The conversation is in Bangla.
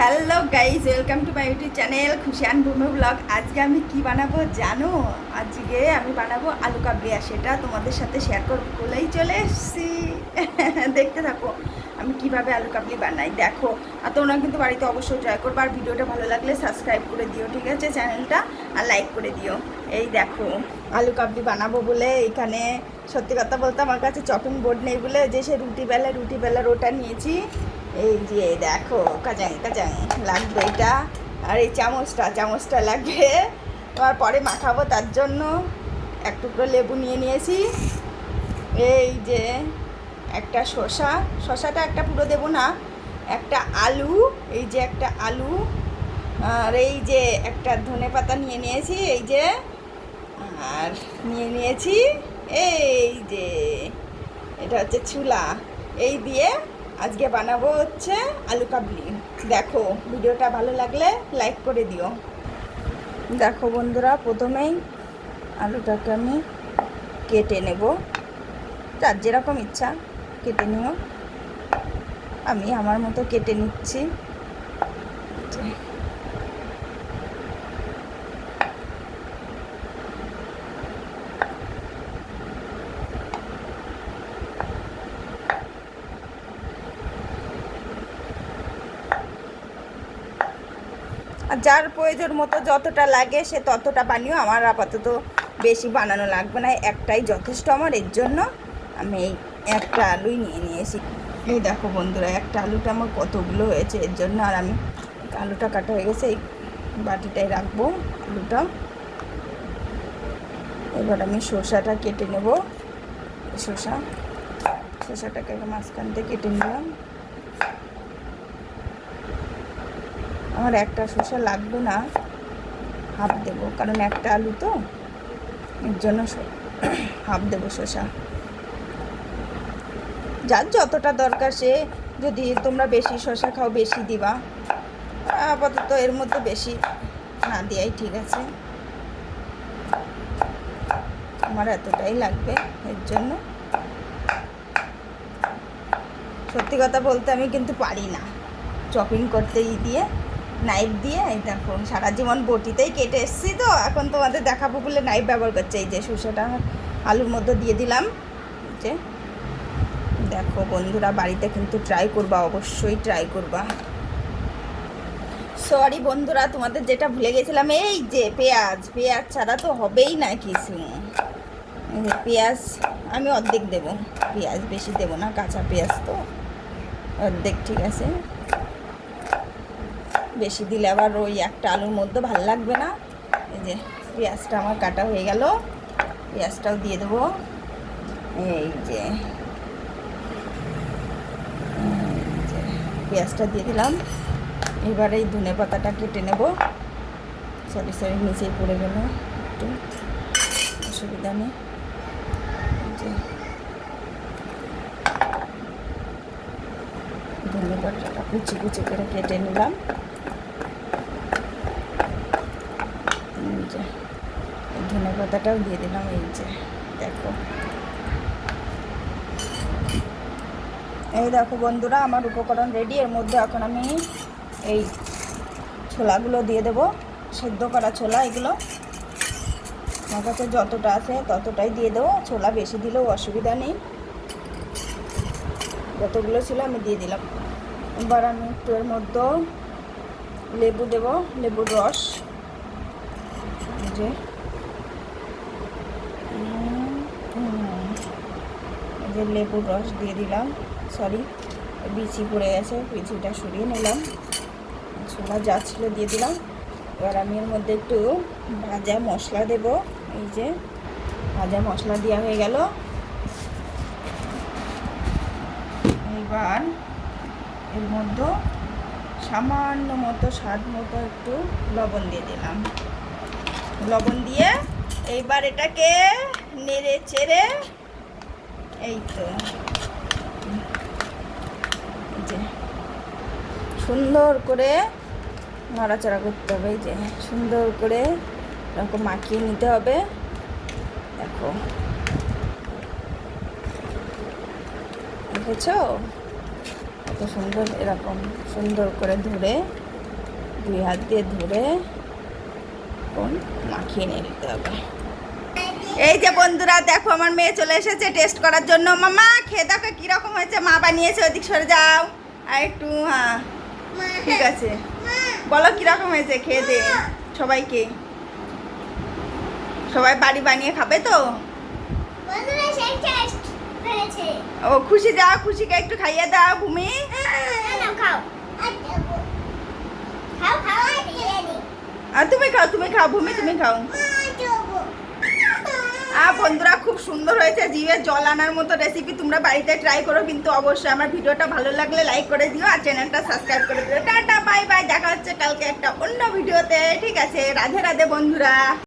Hello guys welcome to my YouTube channel Khushiyan Bhumi vlog আজকে আমি কি বানাবো জানো? আজকে আমি বানাবো আলু কাবলি আর সেটা তোমাদের সাথে শেয়ার করব। বলেই চলে এসছি। দেখতে থাকো, আমি কীভাবে আলু কাবলি বানাই। দেখো, আর তোমরা কিন্তু বাড়িতে অবশ্যই ট্রাই করব, আর ভিডিওটা ভালো লাগলে সাবস্ক্রাইব করে দিও, ঠিক আছে? চ্যানেলটা আর লাইক করে দিও। এই দেখো, আলু কাবলি বানাবো বলে এখানে, সত্যি কথা বলতে আমার কাছে চপিং বোর্ড নেই বলে, যে সে রুটি বেলা, রুটি বেলার ওটা নিয়েছি। এই যে দেখো কাজাং কাজাং লাগবে এটা। আর এই চামচটা চামচটা লাগবে। আবার পরে মাখাবো, তার জন্য এক টুকরো লেবু নিয়ে নিয়েছি। এই যে একটা শসা, শসাটা একটা পুরো দেবো না, একটা আলু, এই যে একটা আলু, আর এই যে একটা ধনে পাতা নিয়ে নিয়েছি, এই যে, আর নিয়ে নিয়েছি, এই যে, এটা হচ্ছে ছুলা এই দিয়ে আজকে বানাবো হচ্ছে আলু কাবলি। দেখো, ভিডিওটা ভালো লাগলে লাইক করে দিও। দেখো বন্ধুরা, প্রথমেই আলুটাকে আমি কেটে নেব। যার যেরকম ইচ্ছা, কেটে নিও। আমি আমার মতো কেটে নিচ্ছি। যার প্রয়োজন মতো যতটা লাগে সে ততটা বানিও আমার আপাতত বেশি বানানো লাগবে না, একটাই যথেষ্ট আমার। এর জন্য আমি এই একটা আলুই নিয়ে নিয়েছি। এই দেখো বন্ধুরা, একটা আলুটা আমার কতগুলো হয়েছে, এর জন্য আর আমি আলুটা কাটা হয়ে গেছে, এই বাটিটাই রাখব আলুটা। এবার আমি শসাটা কেটে নেব। শসা, শসাটাকে মাঝখান থেকে কেটে নিলাম। আমার একটা শসা লাগবে না, হাফ দেবো। কারণ একটা আলু তো, এর জন্য হাফ দেবো শসা। যার যতটা দরকার সে যদি তোমরা বেশি শসা খাও, বেশি দিবা। আপাতত এর মধ্যে বেশি না দেওয়াই ঠিক আছে। আমার এতটাই লাগবে এর জন্য। সত্যি কথা বলতে আমি কিন্তু পারি না। চপিং করতে দিয়ে। নাইফ দিয়ে, এই দেখো, সারা জীবন বটিতেই কেটে এসছি তো, এখন তোমাদের দেখাবো বলে নাইফ ব্যবহার করছে। এই যে শসাটা আলুর মধ্যে দিয়ে দিলাম। যে, দেখো বন্ধুরা, বাড়িতে কিন্তু ট্রাই করবা, অবশ্যই ট্রাই করবা। সরি বন্ধুরা, তোমাদের যেটা ভুলে গেছিলাম, এই যে পেঁয়াজ পেঁয়াজ ছাড়া তো হবেই না কিছু। পেঁয়াজ, আমি অর্ধেক দেব, পেঁয়াজ বেশি দেব না, কাঁচা পেঁয়াজ তো, অর্ধেক, ঠিক আছে। বেশি দিলে আবার ওই একটা আলুর মধ্যে ভালো লাগবে না। এই যে পেঁয়াজটা আমার কাটা হয়ে গেল। পেঁয়াজটাও দিয়ে দেবো। এই যে পেঁয়াজটা দিয়ে দিলাম। এবার এই ধনে পাতাটা কেটে নেব। সরি সরি, নিচেই পড়ে গেল একটু। অসুবিধা নেই। ধনে পাতাটা কুচি কুচি করে কেটে নিলাম এই যে ধনে পাতাটাও দিয়ে দিলাম, এই যে, দেখো। এই দেখো বন্ধুরা, আমার উপকরণ রেডি এর মধ্যে এখন আমি এই ছোলাগুলো দিয়ে দেব, সেদ্ধ করা ছোলা এগুলো। আমার কাছে যতটা আছে ততটাই দিয়ে দেবো, ছোলা বেশি দিলেও অসুবিধা নেই। যতগুলো ছিল আমি দিয়ে দিলাম। এবার আমি একটু এর মধ্যে লেবু দেব, লেবুর রস। যে যে লেবুর রস দিয়ে দিলাম সরি বিচি পড়ে গেছে, বিচিটা সরিয়ে নিলাম। ছোলা যা ছিল দিয়ে দিলাম। এবার আমি এর মধ্যে একটু ভাজা মশলা দেব। এই যে ভাজা মশলা দেওয়া হয়ে গেল। এবার এর মধ্যে সামান্য মতো স্বাদ মতো একটু লবণ দিয়ে দিলাম। লবণ দিয়ে এইবার এটাকে নেড়ে চেড়ে, এই তো। সুন্দর করে নাড়াচাড়া করতে হবে, এই যে, সুন্দর করে এরকম মাখিয়ে নিতে হবে। দেখো। দেখেছ? কত সুন্দর এরকম, সুন্দর করে ধরে, দুই হাত দিয়ে ধরে মাখিয়ে নিয়ে নিতে হবে। এই যে বন্ধুরা দেখো আমার মেয়ে চলে এসেছে টেস্ট করার জন্য। মামা খেয়ে দেখো কীরকম হয়েছে। মা বানিয়েছে ওদিক সরে যাও। আর একটু হ্যাঁ ঠিক আছে। বলো কীরকম হয়েছে খেয়ে দে সবাইকে। সবাই বাড়ি বানিয়ে খাবে তো? ও খুশি দাও খুশিকে একটু খাইয়ে দাও ভূমি। খাও। আর তুমি খাও তুমি খাও ভূমি তুমি খাও। বন্ধুরা, খুব সুন্দর হয়েছে। জিভে জল আনার মতো রেসিপি তোমরা বাড়িতে ট্রাই করো, কিন্তু অবশ্যই আমার ভিডিওটা ভালো লাগলে লাইক করে দিও আর চ্যানেলটা সাবস্ক্রাইব করে দিও। টাটা বাই বাই দেখা হচ্ছে কালকে একটা অন্য ভিডিওতে। ঠিক আছে, রাধে রাধে বন্ধুরা।